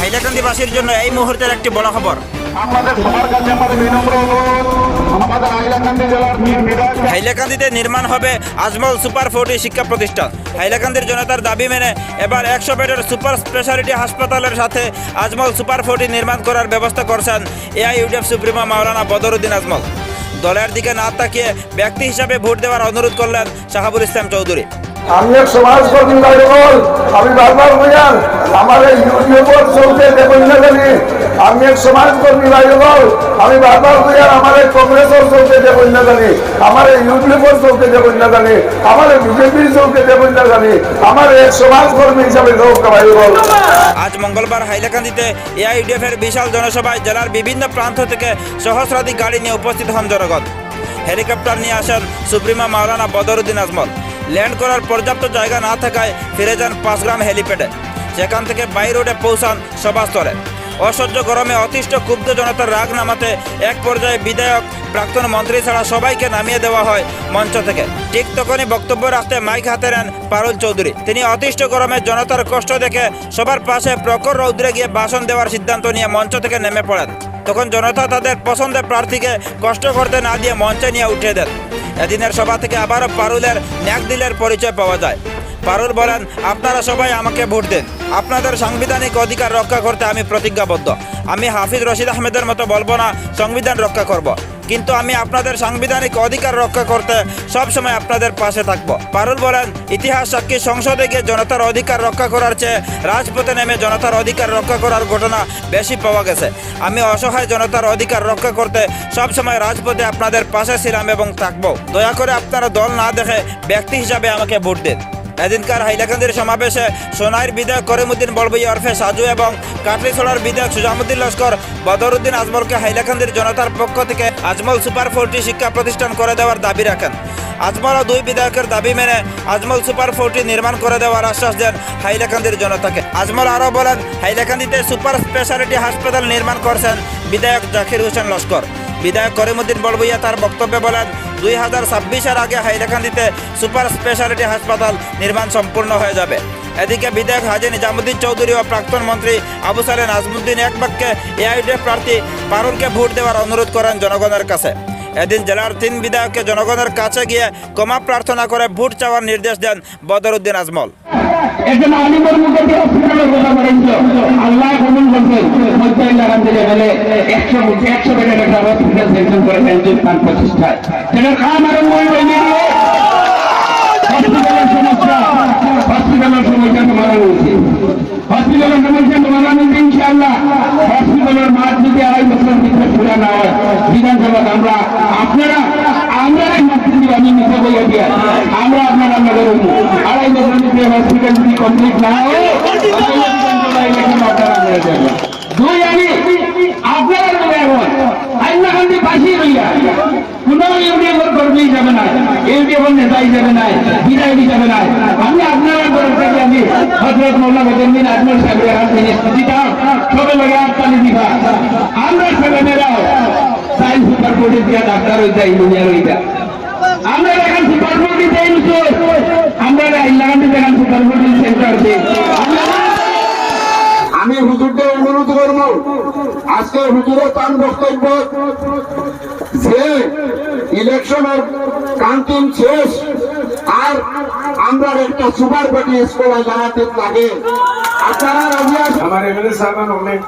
হাইলাকান্দিবাসীর জন্য এই মুহূর্তের একটি বড় খবর। আমাদের সবার কাছে আমাদের বিনম্র আমাদের হাইলাকান্দি জেলার হাইলাকান্দিতে নির্মাণ হবে আজমল সুপার ফোর্টি শিক্ষা প্রতিষ্ঠান। হাইলাকান্দির জনতার দাবি মেনে এবার একশো বেডের সুপার স্পেশালিটি হাসপাতালের সাথে আজমল সুপার ফোর্টি নির্মাণ করার ব্যবস্থা করছেন এআইইউডিএফ সুপ্রিমো মাওলানা বদরুদ্দিন আজমল। দলের দিকে না তাকিয়ে ব্যক্তি হিসাবে ভোট দেওয়ার অনুরোধ করলেন শাহাবুল ইসলাম চৌধুরী। আমি এক সমাজকর্মী ভাইবল আমি বারবার বললাম, আমার এই ইউটিউবর চলতে দেবেন না জানি। আমি এক সমাজকর্মী ভাইবল আমি বারবার বললাম, আমার এই কংগ্রেসের চলতে দেবেন না জানি। আমার এই ইউটিউবর চলতে দেবেন না জানি। আমার এই বিজেপির চলতে দেবেন না জানি। আমার এক সমাজকর্মী হিসাবে ভাইবল আজ মঙ্গলবার হাইলাকান্দিতে এআইডিএফ এর বিশাল জনসভায় জেলার বিভিন্ন প্রান্ত থেকে সহস্রাধিক গাড়ি নিয়ে উপস্থিত হন জনগণ। হেলিকপ্টার নিয়ে আসেন সুপ্রিমা মাওলানা বদরুদ্দিন আজমল। ল্যান্ড করার পর্যাপ্ত জায়গা না থাকায় ফিরে যান পাঁচগ্রাম হেলিপ্যাডে। সেখান থেকে বাই রোডে পৌঁছান সভাস্থলে। অসহ্য গরমে অতিষ্ঠ ক্ষুব্ধ জনতার রাগ নামাতে এক পর্যায়ে বিধায়ক, প্রাক্তন মন্ত্রী ছাড়া সবাইকে নামিয়ে দেওয়া হয় মঞ্চ থেকে। ঠিক তখনই বক্তব্য রাখতে মাইক হাতে নেন পারুল চৌধুরী। তিনি অতিষ্ঠ গরমে জনতার কষ্ট দেখে সবার পাশে প্রখর রৌদ্রে গিয়ে ভাষণ দেওয়ার সিদ্ধান্ত নিয়ে মঞ্চ থেকে নেমে পড়েন। তখন জনতা তাদের পছন্দের প্রার্থীকে কষ্ট করতে না দিয়ে মঞ্চে নিয়ে উঠে দেন। এদিনের সভা থেকে আবারও পারুলের ন্যাক দিলের পরিচয় পাওয়া যায়। পারুল বলেন, আপনারা সবাই আমাকে ভোট দেন। আপনাদের সাংবিধানিক অধিকার রক্ষা করতে আমি প্রতিজ্ঞাবদ্ধ। আমি হাফিজ রশিদ আহমেদের মতো বলব না, সংবিধান রক্ষা করব। কিন্তু আমি আপনাদের সাংবিধানিক অধিকার রক্ষা করতে সব সময় আপনাদের পাশে থাকব। পারুল বলেন, ইতিহাস সাক্ষী সংসদে গিয়ে জনতার অধিকার রক্ষা করার চেয়ে রাজপথে নেমে জনতার অধিকার রক্ষা করার ঘটনা বেশি পাওয়া গেছে। আমি অসহায় জনতার অধিকার রক্ষা করতে সব সময় রাজপথে আপনাদের পাশে ছিলাম এবং থাকব। দয়া করে আপনারা দল না দেখে ব্যক্তি হিসাবে আমাকে ভোট দিন। এদিনকার হাইলাকান্দির সমাবেশে সোনাইর বিধায়ক করিমুদ্দিন বলবই অরফে সাজু এবং কাটলিছড়ার বিধায়ক সুজামুদ্দিন লস্কর, বদরুদ্দিন আজমলকে হাইলাকান্দির জনতার পক্ষ থেকে আজমল সুপার ফোরটি শিক্ষা প্রতিষ্ঠান করে দেওয়ার দাবি রাখেন। আজমল ও দুই বিধায়কের দাবি মেনে আজমল সুপার ফোরটি নির্মাণ করে দেওয়ার আশ্বাস দেন হাইলাকান্দির জনতাকে। আজমল আরও বলেন, হাইলাকান্দিতে সুপার স্পেশালিটি হাসপাতাল নির্মাণ করছেন বিধায়ক জাকির হোসেন লস্কর। বিধায়ক করিমুদ্দিন বলবইয়া তার বক্তব্যে বলেন, দুই হাজার ছাব্বিশের আগে হাইলাকান্দিতে সুপার স্পেশালিটি হাসপাতাল নির্মাণ সম্পূর্ণ হয়ে যাবে। এদিকে বিধায়ক হাজি নিজামুদ্দিন চৌধুরী ও প্রাক্তন মন্ত্রী আবু সালে নাজমুদ্দিন এক বাক্যে এআইডিএফ প্রার্থী পারুলকে ভোট দেওয়ার অনুরোধ করেন জনগণের কাছে। এদিন জেলার তিন বিধায়ককে জনগণের কাছে গিয়ে ক্ষমা প্রার্থনা করে ভোট চাওয়ার নির্দেশ দেন বদরুদ্দিন আজমল। একজন আলিমের মুখে দিয়ে হসপিটালের কথা বলেছিল। আল্লাহ কবুল করছেন মধ্যে লাগান দিলে গেলে একশো একশো বেডের একটা হসপিটাল সেকশন করে ফেলছেন তার প্রতিষ্ঠায়। সেটা খান আর হসপিটালের সমস্যা। হসপিটালের সমস্যা হয়েছে। হসপিটালের সমস্যা ইনশাআল্লাহ। হসপিটালের মাঠ যদি আড়াই বছর হয় বিধানসভা আমরা আপনারা আমরা আমি আমরা আপনার আমরা আড়াই বছর ভিতরে হসপিটাল যদি কমপ্লিট না হয় করে! দুই আমি আপনারা বলে এখন হাইলাকান্দি পাশে রইয়া কোন ইউডিএফের কর্মী হিসাবে নাই ইউডিএফের নেতা হিসাবে নাই বিধায়ক হিসাবে নাই আমি আপনারা তরফ থেকে আমি হজরত মৌলা বদরদিন আজমল সাহেবের হাত থেকে দিতাম সবে লগে আটকালি দিবা। আমরা ছেলেমেয়েরাও সাইন্স সুপার বোর্ডে দিয়া ডাক্তার হইতা ইঞ্জিনিয়ার হইতা আমরা এখন সুপার বোর্ডে যাই আমরা হাইলাকান্দি এখন সুপার বোর্ডে সেন্টার আমি হুজুরদের অনুরোধ করব আজকে হুজুরের তার বক্তব্য যে ইলেকশনের কান্তিম শেষ আর আমরা একটা সুপার পার্টি স্কুল জানাতে লাগে। আপনারা রাজি আমার এমএলএ সাহেব অনেক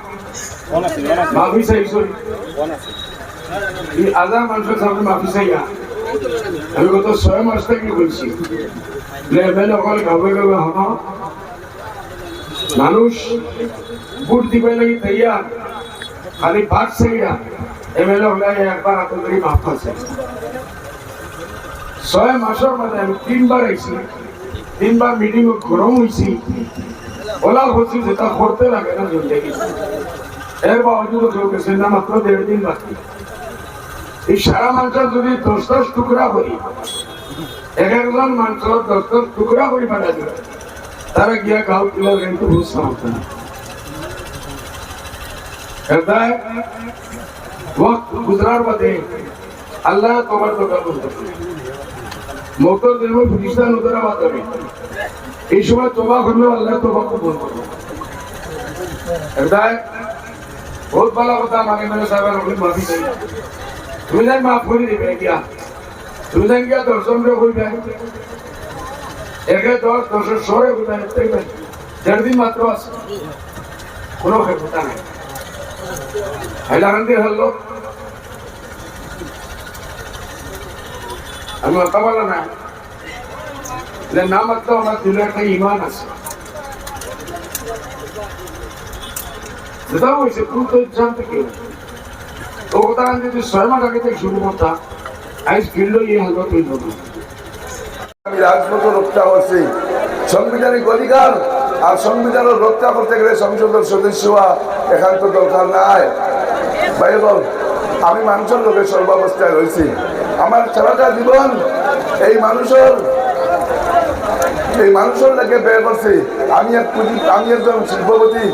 মাফি চাইছো এই হাজার মানুষের সামনে মাফি চাইয়া আমি গত ছয় মাস থেকে বলছি। এমএলএ অকল গাবে গাবে হন। মানুষ ভোট দিবে লাগি তৈয়ার। খালি ভাত চাইয়া এমএলএ হলে একবার আপনাদের মাফ আছে ছয় মাসের মধ্যে আমি তিনবার আইছি তিনবার মিটিং গরম হয়েছি বলা হচ্ছে যেটা করতে লাগে না জিন্দগি এর বাবজুদ কেউ গেছে, না মাত্র দেড় দিন বাকি। এই সারা মাংস যদি দশ দশ টুকরা করি, এক একজন মাংস দশ দশ টুকরা করি পাঠা দিল, তারা গিয়া গাও কিলো কিন্তু বুঝতে হতো না আল্লাহ মানে মানে সাহেব মাফি তুমি যাই মাফ করে দিবে গিয়া তুমি যাই গিয়া দর্শন রে হইবে একে দশ দশের সরে কোথায় দেড় দিন মাত্র আছে। কোনো কথা নাই। হাইলাকান্দি হল আমি কথা বলা না নাম তো আমার দিলে একটা ইমান আছে। যেটা হয়েছে তুই তো জানতে কেউ হালত হইল না আমি রাজপথ রক্ষা করছি। সাংবিধানিক অধিকার আর সংবিধানের রক্ষা করতে গেলে সংসদের সদস্য হওয়া একান্ত দরকার নাই। ভাই আমি মানুষের লোকের সর্বাবস্থায় রয়েছি। আমার সারাটা জীবন এই মানুষের এই মানুষের লেগে ব্যয় করছি। আমি এক আমি একজন শিল্পপতি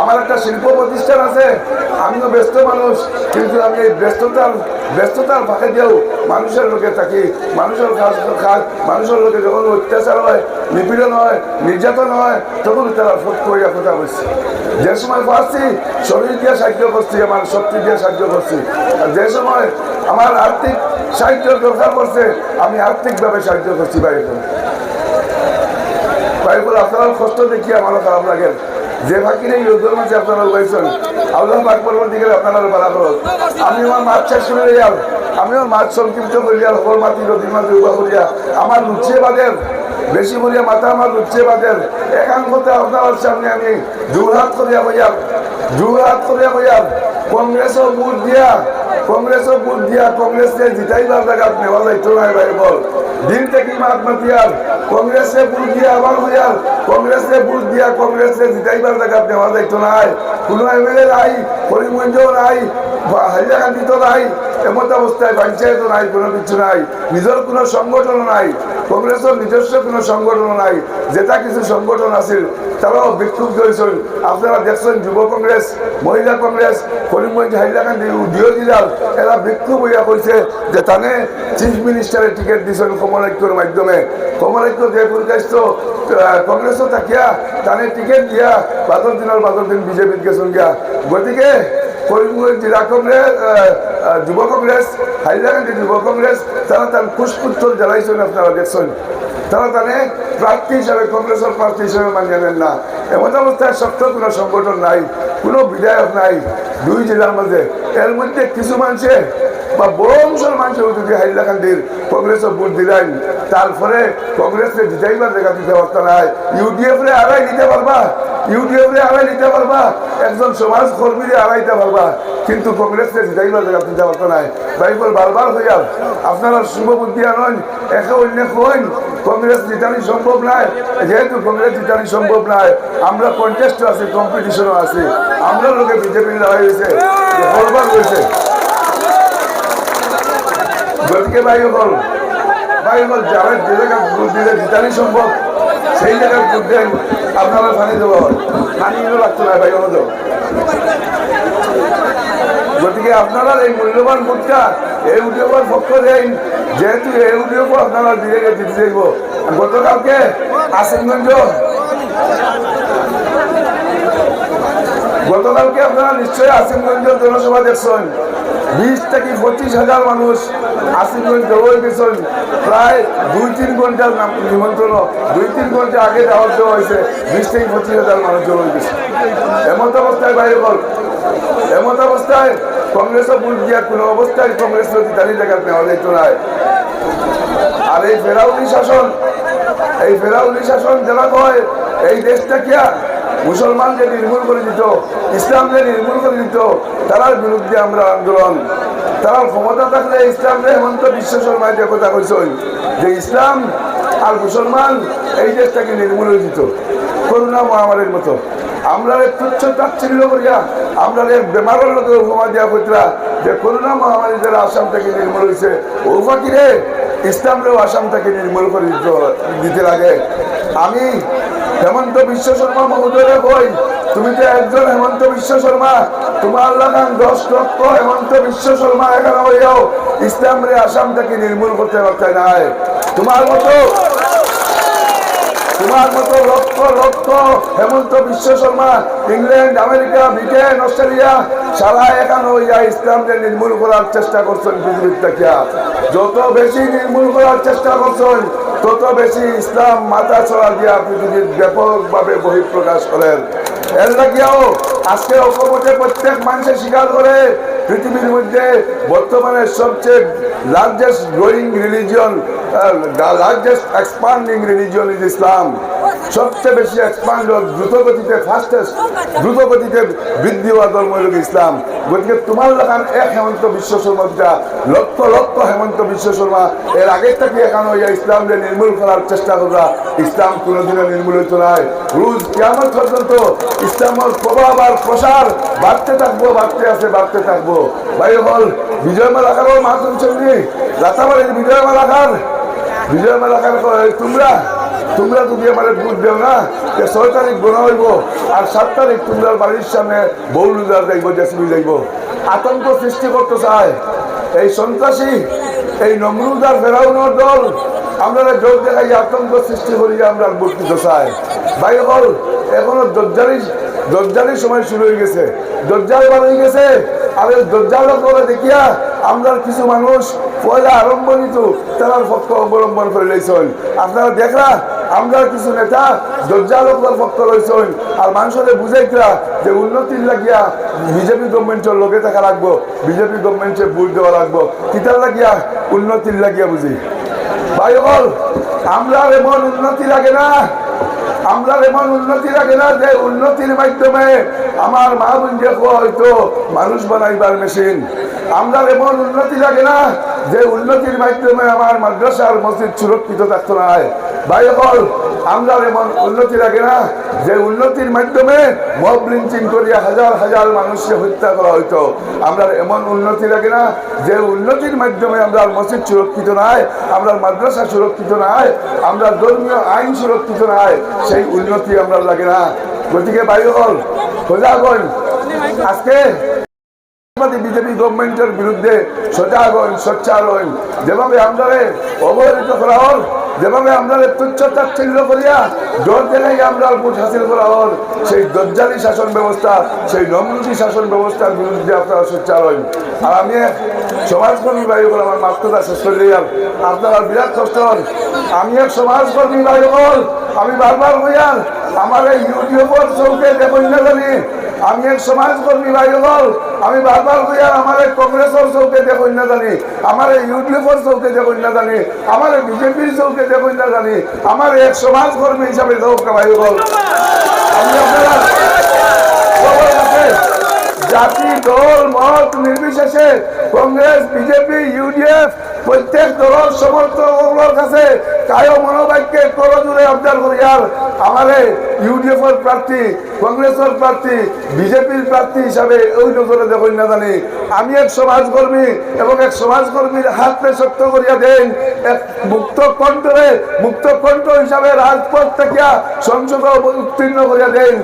আমার একটা শিল্প প্রতিষ্ঠান আছে। আমিও ব্যস্ত মানুষ, কিন্তু আমি এই ব্যস্ততার ব্যস্ততার ফাঁকে দিয়েও মানুষের লোকে থাকি। মানুষের কাজ কাজ, মানুষের লোকে যখন অত্যাচার হয়, নিপীড়ন হয়, নির্যাতন হয়, তখন তারা ফোট করিয়া কথা বলছে। যে সময় পারছি, শরীর দিয়ে সাহায্য করছি, আমার শক্তি দিয়ে সাহায্য করছি। আর যে সময় আমার আর্থিক সাহায্যের দরকার পড়ছে, আমি আর্থিকভাবে সাহায্য করছি বাইরে বাইবেল আপনার কষ্ট দেখি, আমারও খারাপ লাগে। যে ফাঁকি নেই, রোদের মাঝে আপনারা উগাইছেন আল্লাহ পাক পরবর দিকে আপনারা বাড়া করো আমি আমার মাছ চাষ করে যাও। আমি আমার মাছ সংক্ষিপ্ত করিয়া সকল মাটি নদীর মাঝে উবা করিয়া। আমার লুচিয়ে বাদের বেশি বলিয়া মাথা আমার লুচিয়ে বাদের একাংশতে আপনার সামনে আমি দুহাত করিয়া বইয়াম দুহাত করিয়া বইয়াল কংগ্রেসও ভোট দিয়া কংগ্রেসও ভোট দিয়া কংগ্রেসে জিতাইবার জায়গা নেওয়া যাইতো না বাইবল দিন থেকে মহাত্মা দিয়ার কংগ্রেসে ভোট দিয়া আবার হইয়ার কংগ্রেসে ভোট দিয়া কংগ্রেসে জিতাইবার জায়গা নেওয়া যাইতো নাই। কোনো এম এল এ নাই করিমগঞ্জও নাই হাইলাকান্দিত নাই, এমত অবস্থায় পঞ্চায়েতও নাই, কোনো কিছু নাই নিজের কোনো সংগঠনও নাই। কংগ্রেসের নিজস্ব কোনো সংগঠন নাই। যেটা কিছু সংগঠন আছিল, তারাও বিক্ষুব্ধ হয়েছেন। আপনারা দেখছেন যুব কংগ্রেস, মহিলা কংগ্রেস, করিমগঞ্জ, হাইলাকান্দি উডিও জেলার, এরা বিক্ষোভ হইয়া কইছে যে তানে চিফ মিনিস্টারের টিকিট দিয়েছেন কমলাক্যর মাধ্যমে। কমলাক্য যে পরিকাষ্ট কংগ্রেসও থাকিয়া তানে টিকিট দিয়া বাদর দিনের বাদর দিন বিজেপির গেছেন গিয়া। গতিকে করিমগঞ্জ জেলা কংগ্রেস যুব কংগ্রেস, হাইলাকান্দি যুব কংগ্রেস, তারা তার পুষ্পুত্তর জ্বালাইছেন আপনারা তারা তাহলে প্রার্থী হিসাবে, কংগ্রেসের প্রার্থী হিসাবে মানিয়ে নেন না। এমন অবস্থায় সত্য কোনো সংগঠন নাই, কোনো বিধায়ক নাই। দুই জেলার মধ্যে। এর মধ্যে কিছু মানুষে বা বড় অংশের মানুষের যদি হাইলাকান্দির কংগ্রেসও ভোট দিলেন। তারপরে কংগ্রেসকে জিতাইবার দেখা দিতে পারতো না। ইউডিএফ রে আড়াই দিতে পারবা ইউডিএফ রে আড়াই দিতে পারবা, একজন সমাজ কর্মীরে আড়াইতে পারবা, কিন্তু কংগ্রেসকে জিতাইবার জায়গা দিতে পারতো না। বাইবল বারবার হইয়া, আপনারা শুভ বুদ্ধি আনন, একে অন্য কইন, কংগ্রেস জিতানি সম্ভব নয় যেহেতু কংগ্রেস জিতানি সম্ভব নয় আমরা কন্টেস্ট আছি কম্পিটিশনও আছি। আমরা লোকে বিজেপি লড়াই হয়েছে হয়েছে গতিকে ভাই হল যারা যে জায়গায় ভোট দিলে জিতানি সম্ভব, সেই জায়গায় ভোট দেন, আপনারা ফানি দেব ফানি লাগতো না, ভাই হল গতিকে আপনারা এই মূল্যবান ভোটটা এই উদ্যোগের পক্ষ দেন, যেহেতু এই উদ্যোগও আপনারা দিলে দিতে দেখব গতকালকে আসিমগঞ্জ, গতকালকে আপনারা নিশ্চয়ই আসিমগঞ্জ জনসভা দেখছেন। বিশ থেকে পঁচিশ হাজার মানুষ আসিমগঞ্জ দৌড় গেছেন প্রায় দুই তিন ঘণ্টার নাম নিমন্ত্রণ। দুই তিন ঘণ্টা আগে যাওয়ার দেওয়া হয়েছে বিশ থেকে পঁচিশ হাজার মানুষ জড়ো গেছে এমত অবস্থায় বাইরে বল। এমত অবস্থায় কংগ্রেসও ভোট দিয়া কোনো অবস্থায় কংগ্রেস দাঁড়িয়ে দেখার নেওয়া যেত না আর এই ফেরাউলি শাসন, এই ফেরাউলি শাসন যারা কয় এই দেশটা কিয়া মুসলমানকে নির্মূল করে দিত, ইসলামকে নির্মূল করে দিত, তারার বিরুদ্ধে আমরা আন্দোলন। তারা ক্ষমতা থাকলে ইসলামকে হেমন্ত বিশ্ব শর্মা যে কথা কইছেন, যে ইসলাম আর মুসলমান এই দেশটাকে নির্মূল করে দিত। করোনা মহামারীর মতো। আমরা তুচ্ছ তাচ্ছিল্য করিয়া, আমরা বেমারের লোকের উপমা দিয়া কইতরা যে করোনা মহামারী যারা আসাম থেকে নির্মূল হয়েছে ও ফাঁকিরে ইসলামরেও আসাম থেকে নির্মূল করে দিতে লাগে। আমি হেমন্ত বিশ্ব শর্মা মহোদয় কই? তুমি তো একজন হেমন্ত বিশ্ব শর্মা, তোমার লাগান দশ লক্ষ হেমন্ত বিশ্ব শর্মা এখানে হইয়াও ইসলামরে আসাম থেকে নির্মূল করতে পারতে নাই। তোমার মতো তোমার মতো lakh lakh Himanta Biswa Sarma, England, America, Britain, Australia, সারা এখানে হইয়া ইসলামকে নির্মূল করার চেষ্টা করছেন পৃথিবীর থেকে যত বেশি নির্মূল করার চেষ্টা করছেন, তত বেশি ইসলাম মাথা ছড়া দিয়া পৃথিবীর ব্যাপকভাবে বহিঃপ্রকাশ করেন। এর লাগিয়াও আজকে ঐক্যমতে প্রত্যেক মানুষের স্বীকার করে পৃথিবীর মধ্যে বর্তমানে সবচেয়ে largest growing religion largest expanding religion is Islam সবচেয়ে বেশি এক্সপান্ড দ্রুত গতিতে ফাস্টেস্ট দ্রুত গতিতে বৃদ্ধি হওয়া ধর্ম হল ইসলাম। গতিকে তোমার লাগান এক হেমন্ত বিশ্ব শর্মা যেটা লক্ষ লক্ষ হেমন্ত বিশ্ব শর্মা। এর আগের থেকে এখন হইয়া ইসলামকে নির্মূল করার চেষ্টা করা ইসলাম কোনোদিনও নির্মূল হইতো নাই রুজ কেমন পর্যন্ত ইসলামের প্রভাব আর প্রসার বাড়তে থাকব, বাড়তে আছে, বাড়তে থাকব। ভাই হল, বিজয় মালাকারও মাহাতুম চন্দ্রী রাতাবাড়ির বিজয় মালাকার বিজয় মালাকার তোমরা। তোমরা যদি আমার ভোট দেও না যে ছয় তারিখ গোনা হইব আর সাত তারিখ তোমরা বাড়ির সামনে বৌলুদার যাইব জেসিবি যাইব। আতঙ্ক সৃষ্টি করতে চায়। এই সন্ত্রাসী, এই নমরুদার ফেরাউনের দল আমরা যোগ দেখাই আতঙ্ক সৃষ্টি করি আমরা দিতে চাই। ভাই হল এখনও দরজারি দরজারির সময় শুরু হয়ে গেছে। দরজাল বার হয়ে গেছে। আর এই দরজাল করে দেখিয়া আমরা কিছু মানুষ পয়লা আরম্ভনিত তার পক্ষ অবলম্বন করে লইছেন। আপনারা দেখরা আমরা কিছু নেতা দরজালকদের ভক্ত রয়েছেন। আর মানুষের বুঝাইতরা যে উন্নতির লাগিয়া বিজেপি গভর্নমেন্টের লোকে থাকা লাগবো, বিজেপি গভর্নমেন্টে ভোট দেওয়া লাগবো। কিতার লাগিয়া উন্নতির লাগিয়া বুঝি। ভাই বল আমরা এমন উন্নতি লাগে না আমরা এমন উন্নতি লাগে না যে উন্নতির মাধ্যমে আমার মা বোন যে হয়তো মানুষ বানাইবার মেশিন। আমরা এমন উন্নতি লাগে না যে উন্নতির মাধ্যমে আমার মাদ্রাসার মসজিদ সুরক্ষিত থাকতো না। ভাই হল আমরা এমন উন্নতি লাগে না যে উন্নতির মাধ্যমে মব লিঞ্চিং করিয়া হাজার হাজার মানুষকে হত্যা করা হইতো। আমরা এমন উন্নতি লাগে না যে উন্নতির মাধ্যমে আমরা মসজিদ সুরক্ষিত নাই আমরা মাদ্রাসা সুরক্ষিত নাই আমরা ধর্মীয় আইন সুরক্ষিত নাই। সেই উন্নতি আমরা লাগে না। গতিকে বায়ু হল সোজা হন আজকে বিজেপি গভর্নমেন্টের বিরুদ্ধে সজাগ হন সোচ্চার যেভাবে আমরা অবহেলিত করা হল যেভাবে আমরা তুচ্ছ তাচ্ছিল্য করিয়া দেখাই আমরা ভোট হাসিল করা হল সেই দজ্জালি শাসন ব্যবস্থা, সেই নমরুদি শাসন ব্যবস্থার বিরুদ্ধে আপনারা সোচ্চার হন আর আমি সমাজকর্মী বলে আমার মাত্রটা শেষ করে দিলাম আপনারা বিরাট কষ্ট হন। আমি এক সমাজকর্মী হল। আমি বারবার হইয়ার আমার এই ইউটিউবের চৌকে জানি আমি এক সমাজকর্মী ভাই হল। আমি বারবার কইয়া আমার এক কংগ্রেসের চৌকে দেখুন না জানি, আমার ইউটিউবের চৌকে দেখুন না জানি, আমার বিজেপির চৌকে দেখুন না জানি, আমার এক সমাজকর্মী হিসাবে চৌকা ভাই হল। আমি আপনারা জাতি, দল, মত নির্বিশেষে কংগ্রেস, বিজেপি, ইউডিএফ প্রত্যেক দলের সমর্থকগুলোর কাছে কায় মনোবাক্যে করজুড়ে আবদার করিয়ার আমারে ইউডিএফ এর প্রার্থী, কংগ্রেসের প্রার্থী, বিজেপির প্রার্থী হিসাবে ওই নজরে দেখুন না জানি। আমি এক সমাজকর্মী এবং এক সমাজকর্মীর হাতে সত্য করিয়া দেন। এক মুক্ত কণ্ঠরে মুক্ত কণ্ঠ হিসাবে রাজপথ থেকে সংসদ উত্তীর্ণ করিয়া দেন।